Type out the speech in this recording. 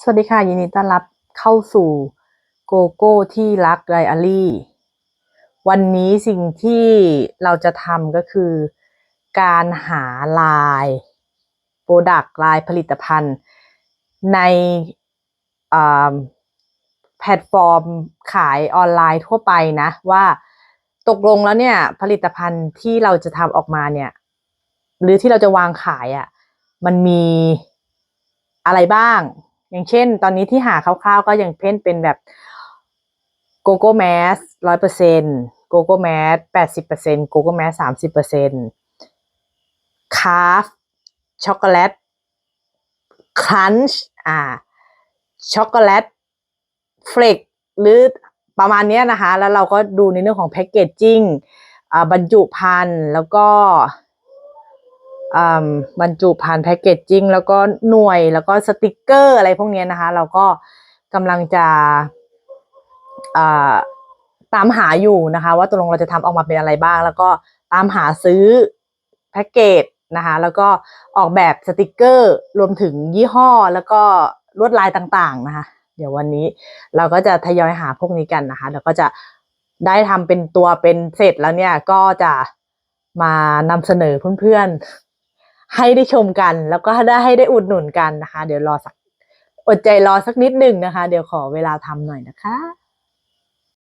สวัสดีค่ะ ยินดีต้อนรับเข้าสู่โกโก้ที่รักไดอารี่ วันนี้สิ่งที่เราจะทำก็คือ การหาลายโปรดักต์ลายผลิตภัณฑ์ ในแพลตฟอร์มขายออนไลน์ทั่วไปนะว่าตกลงแล้วเนี่ยผลิตภัณฑ์ที่เราจะทำออกมาเนี่ย หรือที่เราจะวางขายอะ่ะมันมีอะไรบ้าง อย่างเช่น ตอนนี้ที่หาคร่าวๆก็อย่างเช่นเป็นแบบโกโก้แมสร้อยเปอร์เซ็นต์โกโก้แมสแปดสิบเปอร์เซ็นต์โกโก้แมสสามสิบเปอร์เซ็นต์คาฟช็อกโกแลตครันช์อ่าช็อกโกแลตเฟลกหรือประมาณนี้นะคะ แล้วเราก็ดูในเรื่องของแพคเกจจิ้งบรรจุภัณฑ์แล้วก็ บรรจุภัณฑ์แพคเกจจิ้งแล้วก็หน่วยแล้วก็สติกเกอร์อะไรพวกนี้นะคะ เราก็กำลังจะตามหาอยู่นะคะ ว่าตกลงเราจะทำออกมาเป็นอะไรบ้าง แล้วก็ตามหาซื้อแพ็กเกจนะคะ แล้วก็ออกแบบสติกเกอร์รวมถึงยี่ห้อแล้วก็ลวดลายต่างๆนะคะ เดี๋ยววันนี้เราก็จะทยอยหาพวกนี้กันนะคะแล้วก็จะได้ทำเป็นตัวเป็นเสร็จแล้วเนี่ยก็จะมานำเสนอเพื่อนๆ ให้ได้ชมกัน แล้วก็ได้ให้ได้อุดหนุนกันนะคะ เดี๋ยวรอสักอดใจรอสักนิดหนึ่งนะคะ เดี๋ยวขอเวลาทำหน่อยนะคะ